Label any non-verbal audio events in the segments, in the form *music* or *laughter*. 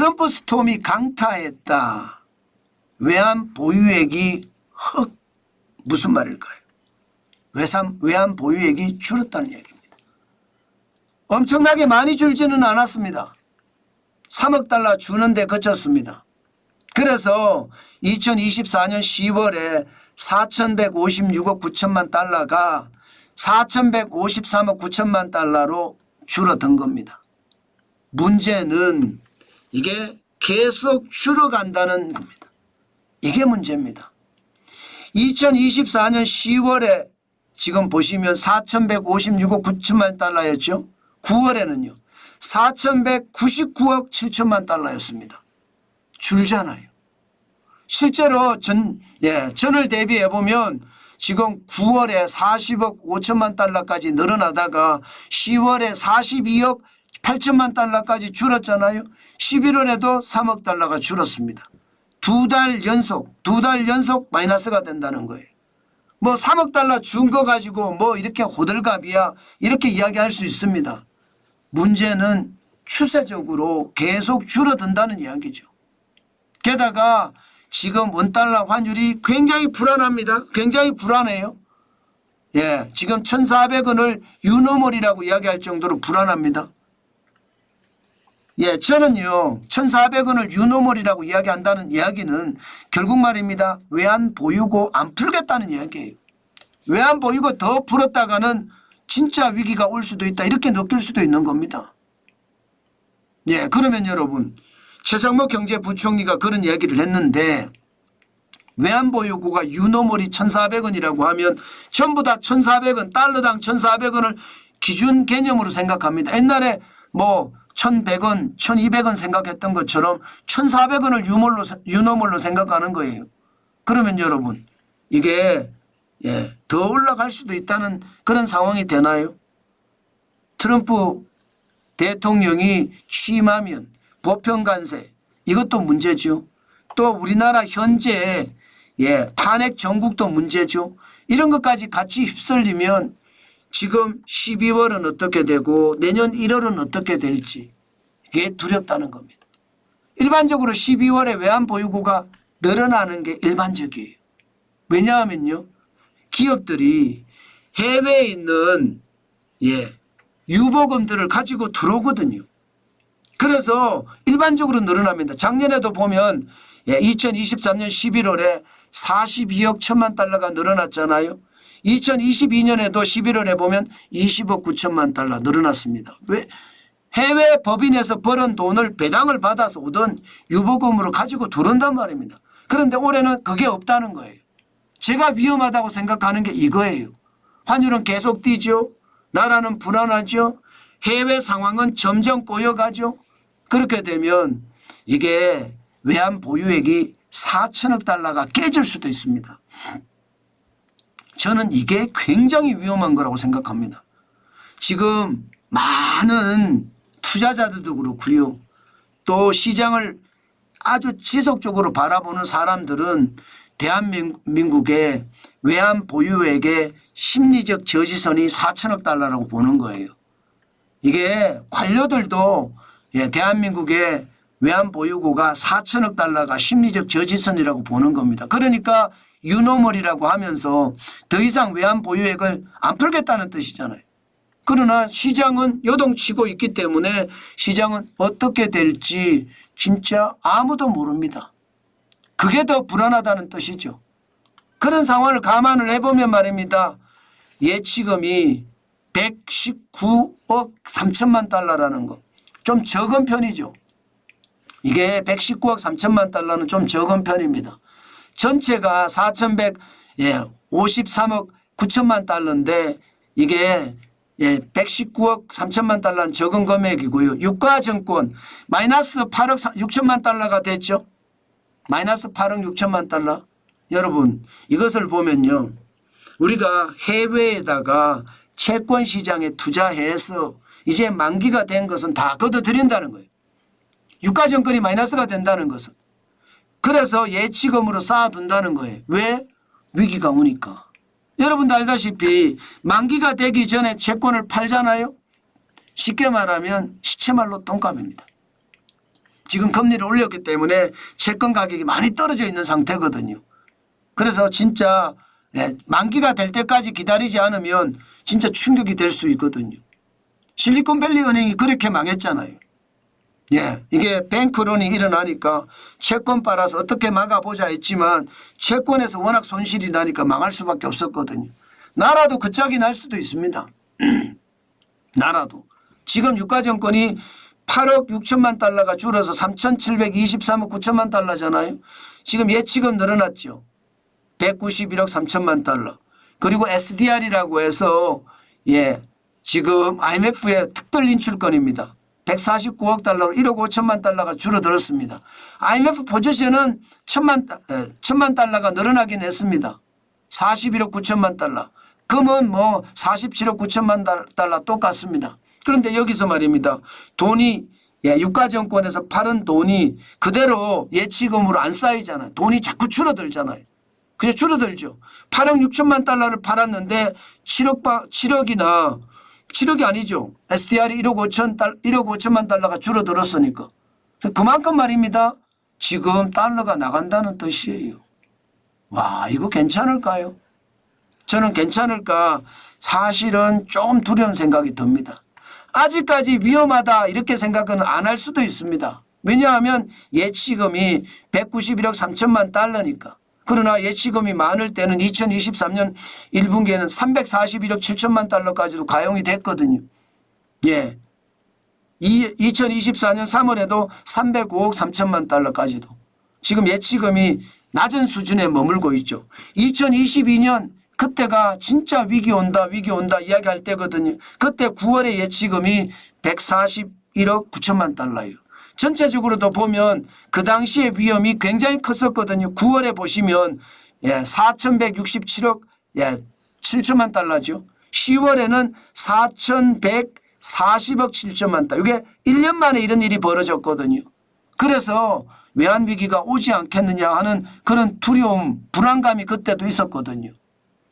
트럼프 스톰이 강타했다. 외환 보유액이 흑 무슨 말일까요? 외산, 외환 보유액이 줄었다는 얘기입니다. 엄청나게 많이 줄지는 않았습니다. 3억 달러 주는데 그쳤습니다. 그래서 2024년 10월에 4,156억 9천만 달러가 4,153억 9천만 달러로 줄어든 겁니다. 문제는 이게 계속 줄어간다는 겁니다. 이게 문제입니다. 2024년 10월에 지금 보시면 4,156억 9천만 달러였죠. 9월에는요. 4,199억 7천만 달러였습니다. 줄잖아요. 실제로 전, 예, 전을 대비해 보면 지금 9월에 40억 5천만 달러까지 늘어나다가 10월에 42억 8천만 달러까지 줄었잖아요. 11월에도 3억 달러가 줄었습니다. 두 달 연속, 두 달 연속 마이너스가 된다는 거예요. 뭐 3억 달러 준 거 가지고 뭐 이렇게 호들갑이야 이렇게 이야기할 수 있습니다. 문제는 추세적으로 계속 줄어든다는 이야기죠. 게다가 지금 원달러 환율이 굉장히 불안합니다. 굉장히 불안해요. 예, 지금 1,400원을 유노멀이라고 이야기할 정도로 불안합니다. 예, 저는요, 1,400원을 유노멀이라고 이야기한다는 이야기는 결국 말입니다. 외환 보유고 안 풀겠다는 이야기예요. 외환 보유고 더 풀었다가는 진짜 위기가 올 수도 있다. 이렇게 느낄 수도 있는 겁니다. 예, 그러면 여러분, 최상목 경제부총리가 그런 이야기를 했는데 외환보유고가 유노멀이 1,400원이라고 하면 전부 다 1,400원, 달러당 1,400원을 기준 개념으로 생각합니다. 옛날에 뭐 1,100원, 1,200원 생각했던 것처럼 1,400원을 유몰로, 유노멀로 생각하는 거예요. 그러면 여러분, 이게 예, 더 올라갈 수도 있다는 그런 상황이 되나요? 트럼프 대통령이 취임하면 보편관세 이것도 문제죠. 또 우리나라 현재 예, 탄핵 전국도 문제죠. 이런 것까지 같이 휩쓸리면 지금 12월은 어떻게 되고 내년 1월은 어떻게 될지 이게 두렵다는 겁니다. 일반적으로 12월에 외환 보유고가 늘어나는 게 일반적이에요. 왜냐하면요. 기업들이 해외에 있는 예, 유보금들을 가지고 들어오거든요. 그래서 일반적으로 늘어납니다. 작년에도 보면 예, 2023년 11월에 42억 천만 달러가 늘어났잖아요. 2022년에도 11월에 보면 20억 9천만 달러 늘어났습니다. 왜? 해외 법인에서 벌은 돈을 배당을 받아서 오던 유보금으로 가지고 들어온단 말입니다. 그런데 올해는 그게 없다는 거예요. 제가 위험하다고 생각하는 게 이거예요. 환율은 계속 뛰죠. 나라는 불안하죠. 해외 상황은 점점 꼬여가죠. 그렇게 되면 이게 외환 보유액이 4천억 달러가 깨질 수도 있습니다. 저는 이게 굉장히 위험한 거라고 생각합니다. 지금 많은 투자자들도 그렇고요. 또 시장을 아주 지속적으로 바라보는 사람들은 대한민국의 외환 보유액의 심리적 저지선이 4천억 달러라고 보는 거예요. 이게 관료들도 예, 대한민국의 외환 보유고가 4천억 달러가 심리적 저지선이라고 보는 겁니다. 그러니까 유노멀이라고 하면서 더 이상 외환 보유액을 안 풀겠다는 뜻이잖아요. 그러나 시장은 요동치고 있기 때문에 시장은 어떻게 될지 진짜 아무도 모릅니다. 그게 더 불안하다는 뜻이죠. 그런 상황을 감안을 해보면 말입니다. 예치금이 119억 3천만 달러라는 거. 좀 적은 편이죠. 이게 119억 3천만 달러는 좀 적은 편입니다. 전체가 4,153억 예, 9천만 달러인데 이게 예, 119억 3천만 달러는 적은 금액이고요. 유가증권 마이너스 8억 6천만 달러가 됐죠. 마이너스 8억 6천만 달러. 여러분 이것을 보면요. 우리가 해외에다가 채권 시장에 투자해서 이제 만기가 된 것은 다 걷어들인다는 거예요. 유가증권이 마이너스가 된다는 것은. 그래서 예치금으로 쌓아둔다는 거예요. 왜? 위기가 오니까. 여러분도 알다시피 만기가 되기 전에 채권을 팔잖아요. 쉽게 말하면 시체말로 똥값입니다. 지금 금리를 올렸기 때문에 채권 가격이 많이 떨어져 있는 상태거든요. 그래서 진짜 예, 만기가 될 때까지 기다리지 않으면 진짜 충격이 될 수 있거든요. 실리콘밸리 은행이 그렇게 망했잖아요. 예, 이게 뱅크론이 일어나니까 채권 빨아서 어떻게 막아보자 했지만 채권에서 워낙 손실이 나니까 망할 수밖에 없었거든요. 나라도 그 짝이 날 수도 있습니다. *clears throat* 나라도. 지금 유가증권이 8억 6천만 달러가 줄어서 3,723억 9천만 달러잖아요. 지금 예치금 늘어났죠. 191억 3천만 달러. 그리고 SDR이라고 해서 예 지금 IMF의 특별 인출권입니다. 149억 달러로 1억 5천만 달러가 줄어들었습니다. IMF 포지션은 천만, 천만 달러가 늘어나긴 했습니다. 41억 9천만 달러. 금은 뭐 47억 9천만 달- 달러 똑같습니다. 그런데 여기서 말입니다. 돈이 예, 유가정권에서 팔은 돈이 그대로 예치금으로 안 쌓이잖아요. 돈이 자꾸 줄어들잖아요. 그냥 줄어들죠. 8억 6천만 달러를 팔았는데 7억 바, 7억이나 7억이 아니죠. SDR이 1억 5천 달 1억 5천만 달러가 줄어들었으니까. 그만큼 말입니다. 지금 달러가 나간다는 뜻이에요. 와, 이거 괜찮을까요? 저는 괜찮을까 사실은 좀 두려운 생각이 듭니다. 아직까지 위험하다 이렇게 생각은 안 할 수도 있습니다. 왜냐하면 예치금이 191억 3천만 달러니까. 그러나 예치금이 많을 때는 2023년 1분기에는 341억 7천만 달러까지도 가용이 됐거든요. 예. 이 2024년 3월에도 305억 3천만 달러까지도 지금 예치금이 낮은 수준에 머물고 있죠. 2022년 그때가 진짜 위기 온다 위기 온다 이야기할 때거든요. 그때 9월에 예치금이 141억 9천만 달러예요. 전체적으로도 보면 그 당시의 위험이 굉장히 컸었거든요. 9월에 보시면 예, 4,167억 예, 7천만 달러죠. 10월에는 4,140억 7천만 달러. 이게 1년 만에 이런 일이 벌어졌거든요. 그래서 외환 위기가 오지 않겠느냐 하는 그런 두려움, 불안감이 그때도 있었거든요.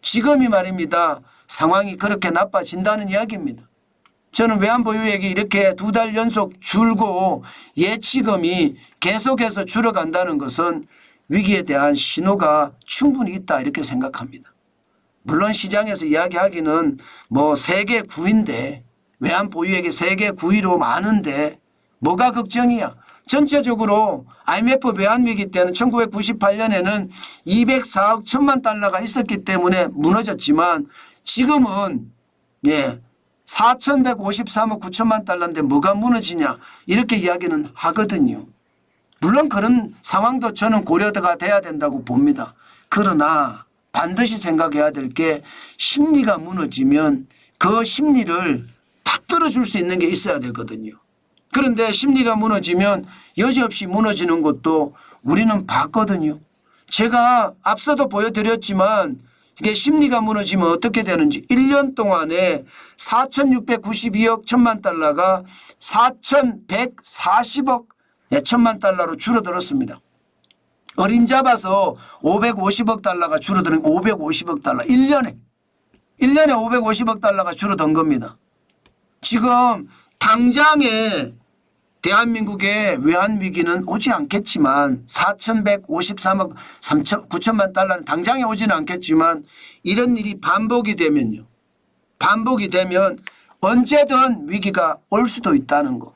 지금이 말입니다. 상황이 그렇게 나빠진다는 이야기입니다. 저는 외환보유액이 이렇게 두 달 연속 줄고 예치금이 계속해서 줄어간다는 것은 위기에 대한 신호가 충분히 있다 이렇게 생각합니다. 물론 시장에서 이야기하기는 뭐 세계 9위인데 외환 보유액이 세계 9위로 많은데 뭐가 걱정이야? 전체적으로 IMF 외환 위기 때는 1998년에는 204억 천만 달러가 있었기 때문에 무너졌지만 지금은 예 4,153억 9천만 달러인데 뭐가 무너지냐 이렇게 이야기는 하거든요. 물론 그런 상황도 저는 고려가 돼야 된다고 봅니다. 그러나 반드시 생각해야 될 게 심리가 무너지면 그 심리를 받들어 줄 수 있는 게 있어야 되거든요. 그런데 심리가 무너지면 여지없이 무너지는 것도 우리는 봤거든요. 제가 앞서도 보여드렸지만 이게 심리가 무너지면 어떻게 되는지 1년 동안에 4,692억 천만 달러가 4,140억 예, 천만 달러로 줄어들었습니다. 어림 잡아서 550억 달러가 줄어드는 550억 달러 1년에 1년에 550억 달러가 줄어든 겁니다. 지금 당장에 대한민국의 외환 위기는 오지 않겠지만 4,153억 3천 9천만 달러는 당장에 오지는 않겠지만 이런 일이 반복이 되면요. 반복이 되면 언제든 위기가 올 수도 있다는 거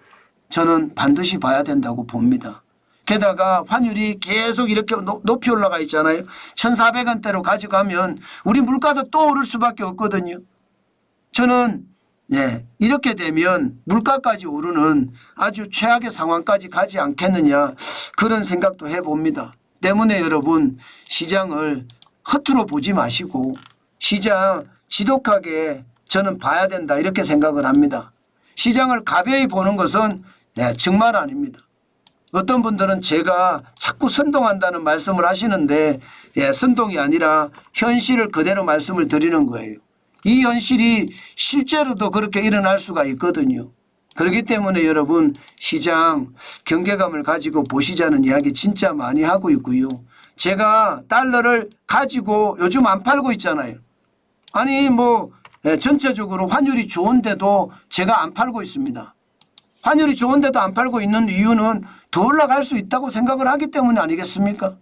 저는 반드시 봐야 된다고 봅니다. 게다가 환율이 계속 이렇게 노- 높이 올라가 있잖아요. 1,400원대로 가져가면 우리 물가도 또 오를 수밖에 없거든요. 저는 예, 이렇게 되면 물가까지 오르는 아주 최악의 상황까지 가지 않겠느냐 그런 생각도 해봅니다. 때문에 여러분 시장을 허투루 보지 마시고 시장 지독하게 저는 봐야 된다 이렇게 생각을 합니다. 시장을 가벼이 보는 것은 네, 정말 아닙니다. 어떤 분들은 제가 자꾸 선동한다는 말씀을 하시는데 예, 선동이 아니라 현실을 그대로 말씀을 드리는 거예요. 이 현실이 실제로도 그렇게 일어날 수가 있거든요. 그렇기 때문에 여러분 시장 경계감을 가지고 보시자는 이야기 진짜 많이 하고 있고요. 제가 달러를 가지고 요즘 안 팔고 있잖아요. 아니 뭐 예, 전체적으로 환율이 좋은데도 제가 안 팔고 있습니다. 환율이 좋은데도 안 팔고 있는 이유는 더 올라갈 수 있다고 생각을 하기 때문 아니겠습니까?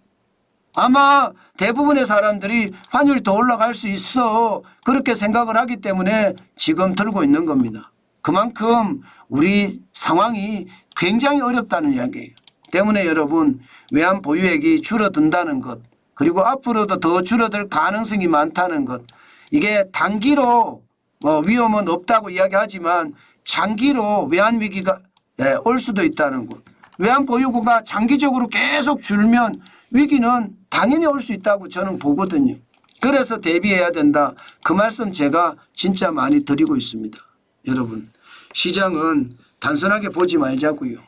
아마 대부분의 사람들이 환율 더 올라갈 수 있어 그렇게 생각을 하기 때문에 지금 들고 있는 겁니다. 그만큼 우리 상황이 굉장히 어렵다는 이야기예요. 때문에 여러분 외환 보유액이 줄어든다는 것 그리고 앞으로도 더 줄어들 가능성이 많다는 것 이게 단기로 뭐 위험은 없다고 이야기하지만 장기로 외환 위기가 예, 올 수도 있다는 것. 외환 보유고가 장기적으로 계속 줄면 위기는 당연히 올 수 있다고 저는 보거든요. 그래서 대비해야 된다. 그 말씀 제가 진짜 많이 드리고 있습니다. 여러분, 시장은 단순하게 보지 말자고요.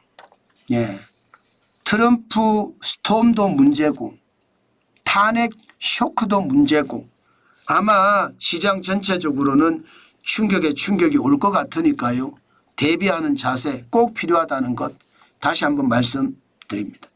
예. 트럼프 스톰도 문제고 탄핵 쇼크도 문제고 아마 시장 전체적으로는 충격에 충격이 올 것 같으니까요. 대비하는 자세 꼭 필요하다는 것 다시 한번 말씀드립니다.